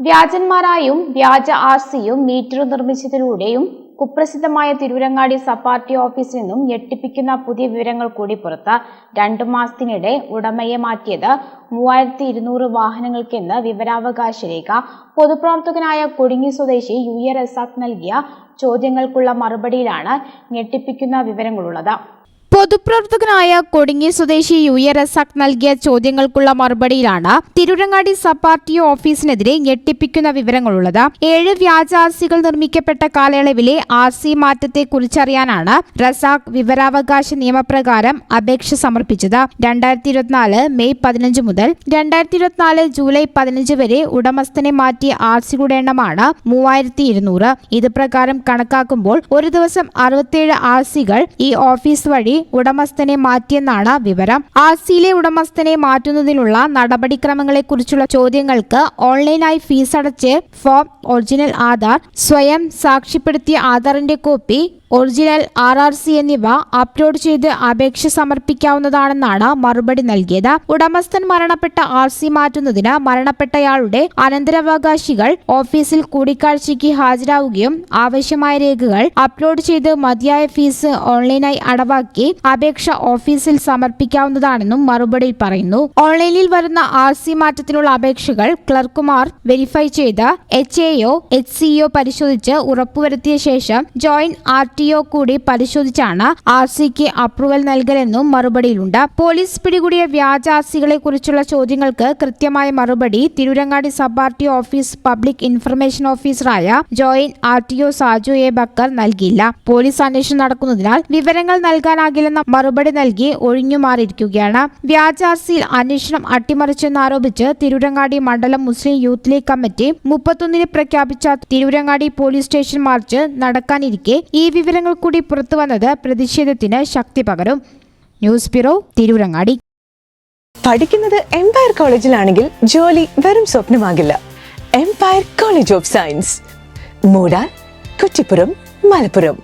വ്യാജന്മാരായും വ്യാജ ആർ സിയും മീറ്റർ നിർമ്മിച്ചതിലൂടെയും കുപ്രസിദ്ധമായ തിരൂരങ്ങാടി സബ് പാർട്ടി ഓഫീസിൽ നിന്നും ഞെട്ടിപ്പിക്കുന്ന പുതിയ വിവരങ്ങൾ കൂടി പുറത്ത് രണ്ടു മാസത്തിനിടെ ഉടമയെ മാറ്റിയത് മൂവായിരത്തി ഇരുന്നൂറ് വാഹനങ്ങൾക്കെന്ന് വിവരാവകാശ രേഖ. പൊതുപ്രവർത്തകനായ കൊടിങ്ങി സ്വദേശി യു എ റസാഖ് നൽകിയ ചോദ്യങ്ങൾക്കുള്ള മറുപടിയിലാണ് ഞെട്ടിപ്പിക്കുന്ന വിവരങ്ങളുള്ളത്. പൊതുപ്രവർത്തകനായ കൊടിങ്ങി സ്വദേശി യു എ റസാഖ് നൽകിയ ചോദ്യങ്ങൾക്കുള്ള മറുപടിയിലാണ് തിരുരങ്ങാടി സബ് പാർട്ടി ഓഫീസിനെതിരെ ഞെട്ടിപ്പിക്കുന്ന വിവരങ്ങളുള്ളത്. ഏഴ് വ്യാജ ആർ സികൾ നിർമ്മിക്കപ്പെട്ട കാലയളവിലെ ആർ സി മാറ്റത്തെ കുറിച്ചറിയാനാണ് റസാഖ് വിവരാവകാശ നിയമപ്രകാരം അപേക്ഷ സമർപ്പിച്ചത്. രണ്ടായിരത്തി ഇരുപത്തിനാല് മെയ് പതിനഞ്ച് മുതൽ രണ്ടായിരത്തി ഇരുപത്തിനാല് ജൂലൈ പതിനഞ്ച് വരെ ഉടമസ്ഥനെ മാറ്റിയ ആർ സികളുടെ എണ്ണമാണ് മൂവായിരത്തി ഇരുന്നൂറ് ഇത് പ്രകാരം കണക്കാക്കുമ്പോൾ ഒരു ദിവസം അറുപത്തിയേഴ് ആർ സികൾ ഈ ഓഫീസ് വഴി ഉടമസ്ഥനെ മാറ്റിയെന്നാണ് വിവരം. ആർ സിയിലെ ഉടമസ്ഥനെ മാറ്റുന്നതിനുള്ള നടപടിക്രമങ്ങളെക്കുറിച്ചുള്ള ചോദ്യങ്ങൾക്ക് ഓൺലൈനായി ഫീസ് അടച്ച് ഫോം ഒറിജിനൽ ആധാർ സ്വയം സാക്ഷ്യപ്പെടുത്തിയ ആധാറിന്റെ copy original R R C എന്നിവ അപ്ലോഡ് ചെയ്ത് അപേക്ഷ സമർപ്പിക്കാവുന്നതാണെന്നാണ് മറുപടി നൽകിയത്. ഉടമസ്ഥൻ മരണപ്പെട്ട ആർ സി മാറ്റുന്നതിന് മരണപ്പെട്ടയാളുടെ അനന്തരാവകാശികൾ ഓഫീസിൽ കൂടിക്കാഴ്ചയ്ക്ക് ഹാജരാവുകയും ആവശ്യമായ രേഖകൾ അപ്ലോഡ് ചെയ്ത് മതിയായ ഫീസ് ഓൺലൈനായി അടവാക്കി അപേക്ഷ ഓഫീസിൽ സമർപ്പിക്കാവുന്നതാണെന്നും മറുപടിയിൽ പറയുന്നു. ഓൺലൈനിൽ വരുന്ന ആർ സി മാറ്റത്തിനുള്ള അപേക്ഷകൾ ക്ലർക്കുമാർ വെരിഫൈ ചെയ്ത് എച്ച് എയോ എച്ച് സിഒ പരിശോധിച്ച് ഉറപ്പുവരുത്തിയ ശേഷം ജോയിന്റ് ആർ ടി ഒ കൂടി പരിശോധിച്ചാണ് ആർ സിക്ക് അപ്രൂവൽ നൽകലെന്നും മറുപടിയിലുണ്ട്. പോലീസ് പിടികൂടിയ വ്യാജ ആർസികളെ കുറിച്ചുള്ള ചോദ്യങ്ങൾക്ക് കൃത്യമായ മറുപടി Tirurangadi sub R T office public information ഓഫീസറായ joint R T O Saju A Bakker നൽകിയില്ല. പോലീസ് അന്വേഷണം നടക്കുന്നതിനാൽ വിവരങ്ങൾ നൽകാനാകില്ലെന്ന മറുപടി നൽകി ഒഴിഞ്ഞുമാറിയിരിക്കുകയാണ് വ്യാജ ആർ സിയിൽ അന്വേഷണം അട്ടിമറിച്ചെന്നാരോപിച്ച് തിരൂരങ്ങാടി മണ്ഡലം മുസ്ലിം യൂത്ത് ലീഗ് കമ്മിറ്റി മുപ്പത്തൊന്നിന് പ്രഖ്യാപിച്ച തിരൂരങ്ങാടി പോലീസ് സ്റ്റേഷൻ മാർച്ച് നടക്കാനിരിക്കെ ഈ വിവരങ്ങൾ കൂടി പുറത്തുവന്നത് പ്രതിഷേധത്തിന് ശക്തി പകരും. News bureau Tirurangadi. പഠിക്കുന്നത് എംപയർ കോളേജിലാണെങ്കിൽ ജോലി വെറും സ്വപ്നമാകില്ല. Empire college of science Moodal Kuttippuram Malappuram.